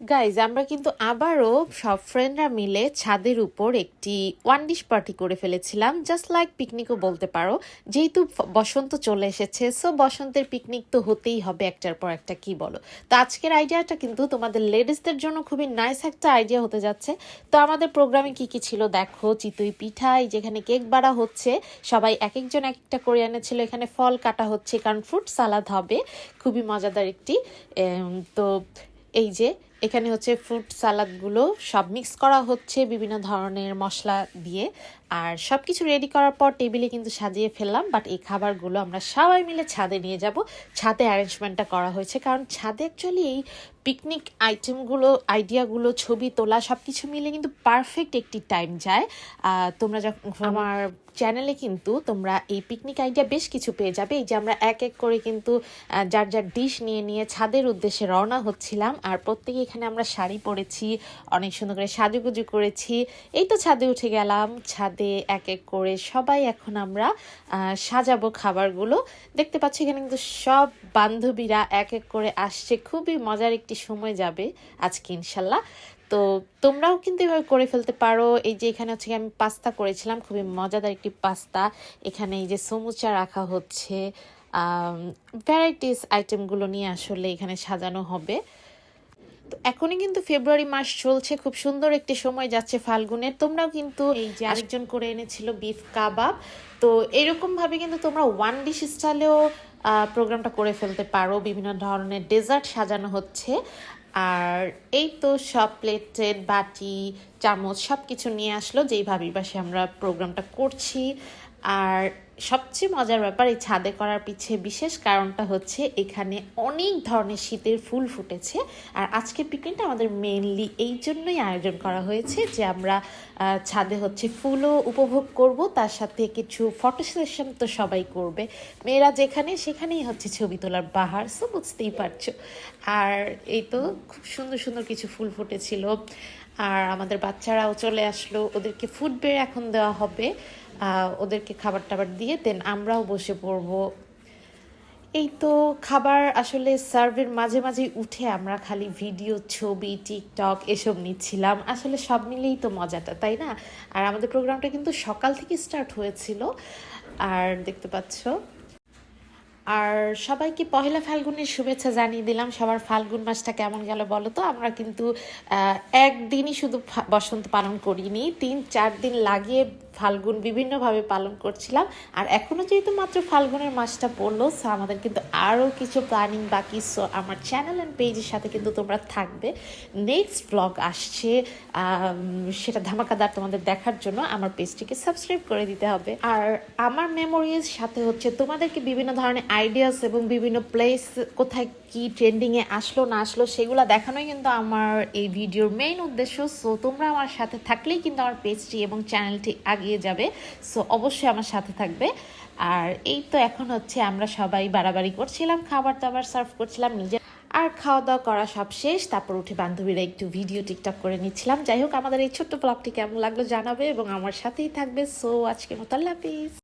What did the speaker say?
Guys আমরা কিন্তু আবারও সব ফ্রেন্ডরা মিলে ছাদের উপর একটি ওয়ান ডিশ পার্টি করে ফেলেছিলাম জাস্ট লাইক পিকনিকও বলতে পারো। যেহেতু বসন্ত চলে এসেছে সো বসন্তের পিকনিক তো হতেই হবে একটার পর একটা, কি বলো? তো আজকের আইডিয়াটা কিন্তু তোমাদের লেডিসদের জন্য খুবই নাইস একটা আইডিয়া হতে যাচ্ছে। তো আমাদের প্রোগ্রামে কি কি ছিল? দেখো, চিতই পিঠাই যেখানে কেক বাড়া হচ্ছে, সবাই এক একজন এক একটা করে এনেছিল, এখানে ফল কাটা হচ্ছে, কারণ ফ্রুট সালাদ হবে, খুবই মজাদার একটি। তো এই যে এখানে হচ্ছে ফ্রুট সালাদগুলো সব মিক্স করা হচ্ছে বিভিন্ন ধরনের মশলা দিয়ে। আর সব কিছু রেডি করার পর টেবিলে কিন্তু সাজিয়ে ফেললাম বাট এই খাবারগুলো আমরা সবাই মিলে ছাদে নিয়ে যাব। ছাদে অ্যারেঞ্জমেন্টটা করা হয়েছে কারণ ছাদে অ্যাকচুয়ালি এই পিকনিক আইটেমগুলো আইডিয়াগুলো ছবি তোলা সব কিছু মিলে কিন্তু পারফেক্ট একটি টাইম যায়। তোমরা যখন আমার চ্যানেলে কিন্তু তোমরা এই পিকনিক আইডিয়া বেশ কিছু পেয়ে যাবে। এই যে আমরা এক এক করে কিন্তু যার যার ডিশ নিয়ে নিয়ে ছাদের উদ্দেশ্যে রওনা হচ্ছিলাম আর প্রত্যেকে এখানে আমরা শাড়ি পরেছি, অনেক সুন্দর করে সাজুগুজু করেছি। এই তো ছাদে উঠে গেলাম, ছাদে এক এক করে সবাই এখন আমরা সাজাবো খাবারগুলো। দেখতে পাচ্ছি এখানে কিন্তু সব বান্ধবীরা এক এক করে আসছে, খুবই মজার একটি সময় যাবে আজকে ইনশাল্লাহ। তো তোমরাও কিন্তু এভাবে করে ফেলতে পারো। এই যে এখানে হচ্ছে আমি পাস্তা করেছিলাম, খুবই মজাদার একটি পাস্তা। এখানে এই যে সমুচা রাখা হচ্ছে ভ্যারাইটিস আইটেমগুলো নিয়ে আসলে এখানে সাজানো হবে। তো এখনই কিন্তু ফেব্রুয়ারি মাস চলছে খুব সুন্দর একটি সময় যাচ্ছে ফাল্গুনের। তোমরাও কিন্তু এই যে আরেকজন করে এনেছিল বিফ কাবাব তো এরকম ভাবে কিন্তু তোমরা ওয়ান ডিশ স্টাইলেও প্রোগ্রামটা করে ফেলতে পারো। বিভিন্ন ধরনের ডেজার্ট সাজানো হচ্ছে। আর এই তো সব প্লেটেড বাটি চামচ সব কিছু নিয়ে আসলো যেই ভাবির পাশে আমরা প্রোগ্রামটা করছি। আর সবচেয়ে মজার ব্যাপার এই ছাদে করার পিছে বিশেষ কারণটা হচ্ছে এখানে অনেক ধরনের শীতের ফুল ফুটেছে। আর আজকের পিকনিকটা আমাদের মেনলি এই জন্যই আয়োজন করা হয়েছে যে আমরা ছাদে হচ্ছে ফুলও উপভোগ করব, তার সাথে কিছু ফটো সেশন তো সবাই করবে। মেয়েরা যেখানে সেখানেই হচ্ছে ছবি তোলার বাহার সো বুঝতেই পারছ। আর এই তো খুব সুন্দর সুন্দর কিছু ফুল ফুটেছিল। আর আমাদের বাচ্চারাও চলে আসলো, ওদেরকে ফুড বের এখন দেওয়া হবে। ওদেরকে খাবার টাবার দিয়ে দেন আমরাও বসে পড়ব। এই তো খাবার আসলে সার্ভের মাঝে মাঝে উঠে আমরা খালি ভিডিও, ছবি, টিকটক এসব নিচ্ছিলাম। আসলে সব মিলেই তো মজাটা, তাই না? আর আমাদের প্রোগ্রামটা কিন্তু সকাল থেকে স্টার্ট হয়েছিল। আর দেখতে পাচ্ছ, আর সবাইকে পহেলা ফাল্গুনের শুভেচ্ছা জানিয়ে দিলাম। সবার ফাল্গুন মাসটা কেমন গেল বলো তো? আমরা কিন্তু একদিনই শুধু বসন্ত পালন করিনি, তিন, চার দিন লাগিয়ে ফাল্গুন বিভিন্নভাবে পালন করছিলাম। আর এখনও যেহেতু মাত্র ফাল্গুনের মাসটা পড়ল সো আমাদের কিন্তু আরও কিছু প্ল্যানিং বাকি সো আমার চ্যানেল অ্যান্ড পেজের সাথে কিন্তু তোমরা থাকবে। নেক্সট ব্লগ আসছে সেটা ধামাকাদার তোমাদের দেখার জন্য। আমার পেজটিকে সাবস্ক্রাইব করে দিতে হবে। আর আমার মেমোরিজ সাথে হচ্ছে তোমাদেরকে বিভিন্ন ধরনের আইডিয়াস এবং বিভিন্ন প্লেস কোথায় কি ট্রেন্ডিংয়ে আসলো, না আসলো, সেগুলো দেখানোই কিন্তু আমার এই ভিডিওর মেইন উদ্দেশ্য। সো তোমরা আমার সাথে থাকলেই কিন্তু আমার পেজটি এবং চ্যানেলটি আগিয়ে যাবে। সো অবশ্যই আমার সাথে থাকবে। আর এই তো এখন হচ্ছে আমরা সবাই বাড়াবাড়ি করছিলাম, খাবার দাবার সার্ভ করছিলাম, নিজের আর খাওয়া দাওয়া করা সব শেষ। তারপর উঠে বান্ধবীরা একটু ভিডিও টিকটক করে নিচ্ছিলাম। যাই হোক, আমাদের এই ছোট্ট ব্লগটি কেমন লাগল জানাবে এবং আমার সাথেই থাকবে। সো আজকে মতো আল্লাহ হাফিজ।